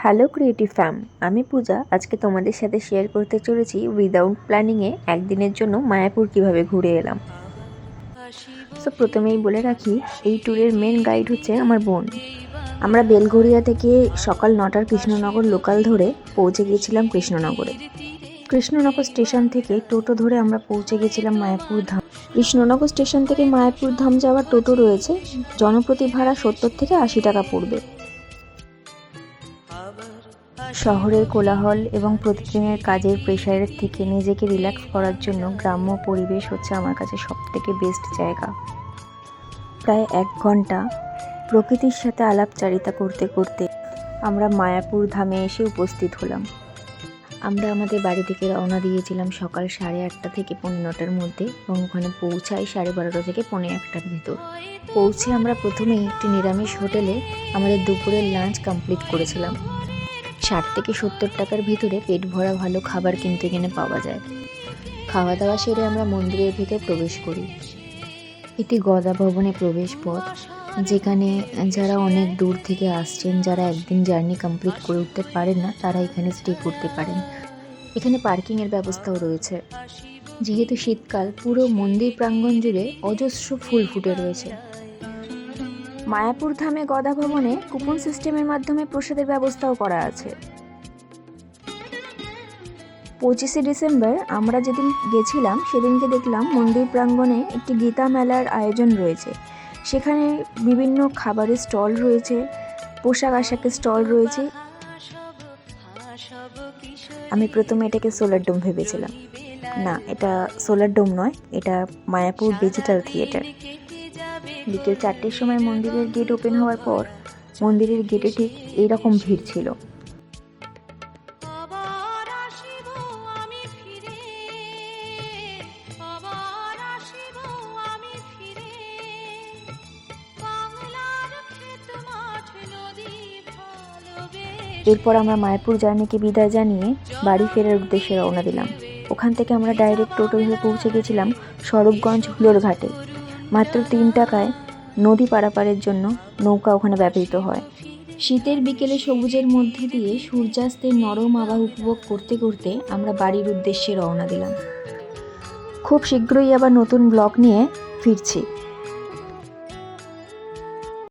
Hello creative ফ্যাম, আমি পূজা। আজকে তোমাদের সাথে শেয়ার করতে চলেছি উইদাউট প্ল্যানিংয়ে একদিনের জন্য মায়াপুর কীভাবে ঘুরে এলাম। সো প্রথমেই বলে রাখি, এই ট্যুরের মেন গাইড হচ্ছে আমার বোন। আমরা বেলঘরিয়া থেকে সকাল নটার কৃষ্ণনগর লোকাল ধরে পৌঁছে গিয়েছিলাম কৃষ্ণনগরে। কৃষ্ণনগর স্টেশন থেকে টোটো ধরে আমরা পৌঁছে গেছিলাম মায়াপুর ধাম। কৃষ্ণনগর স্টেশন থেকে মায়াপুর ধাম যাওয়ার টোটো রয়েছে, জনপ্রতি ভাড়া সত্তর থেকে আশি টাকা পড়বে। শহরের কোলাহল এবং প্রতিদিনের কাজের প্রেশারের থেকে নিজেকে রিল্যাক্স করার জন্য গ্রাম্য পরিবেশ হচ্ছে আমার কাছে সবথেকে বেস্ট জায়গা। প্রায় এক ঘণ্টা প্রকৃতির সাথে আলাপচারিতা করতে করতে আমরা মায়াপুর ধামে এসে উপস্থিত হলাম। আমরা আমাদের বাড়ি থেকে রওনা দিয়েছিলাম সকাল সাড়ে আটটা থেকে পৌনে নটার মধ্যে এবং ওখানে পৌঁছাই সাড়ে বারোটা থেকে পৌনে একটার ভিতর। পৌঁছে আমরা প্রথমেই একটি নিরামিষ হোটেলে আমাদের দুপুরের লাঞ্চ কমপ্লিট করেছিলাম। ষাট থেকে সত্তর টাকার ভিতরে পেট ভরা ভালো খাবার কিন্তু এখানে পাওয়া যায়। খাওয়া দাওয়া সেরে আমরা মন্দিরের ভিতরে প্রবেশ করি। এটি গদা ভবনে প্রবেশ পথ, যেখানে যারা অনেক দূর থেকে আসছেন, যারা একদিন জার্নি কমপ্লিট করে উঠতে পারেন না, তারা এখানে স্টে করতে পারেন। এখানে পার্কিংয়ের ব্যবস্থাও রয়েছে। যেহেতু শীতকাল, পুরো মন্দির প্রাঙ্গণ জুড়ে অজস্র ফুল ফুটে রয়েছে। মায়াপুর ধামে গদা ভবনে কুপন সিস্টেমের মাধ্যমে প্রসাদের ব্যবস্থাও করা আছে। পঁচিশে ডিসেম্বর আমরা যেদিন গেছিলাম, সেদিনকে দেখলাম মন্দির প্রাঙ্গণে একটি গীতা মেলার আয়োজন রয়েছে। সেখানে বিভিন্ন খাবারের স্টল রয়েছে, পোশাক আশাকের স্টল রয়েছে। আমি প্রথমে এটাকে সোলার ডোম ভেবেছিলাম। না, এটা সোলার ডোম নয়, এটা মায়াপুর ডিজিটাল থিয়েটার। বিকেল চারটের সময় মন্দিরের গেট ওপেন হওয়ার পর মন্দিরের গেটে ঠিক এইরকম ভিড় ছিল। এরপর আমরা মায়াপুর জার্নিকে বিদায় জানিয়ে বাড়ি ফেরার উদ্দেশ্যে রওনা দিলাম। ওখান থেকে আমরা ডাইরেক্ট টোটো ধরে পৌঁছে গেছিলাম স্বরূপগঞ্জ হুলোর ঘাটে। মাত্র তিন টাকায় নদী পারাপারের জন্য নৌকা ওখানে ব্যবহৃত হয়। শীতের বিকেলে সবুজের মধ্যে দিয়ে সূর্যাস্তের নরম আবহাওয়া উপভোগ করতে করতে আমরা বাড়ির উদ্দেশ্যে রওনা দিলাম। খুব শীঘ্রই আবার নতুন ব্লগ নিয়ে ফিরছি।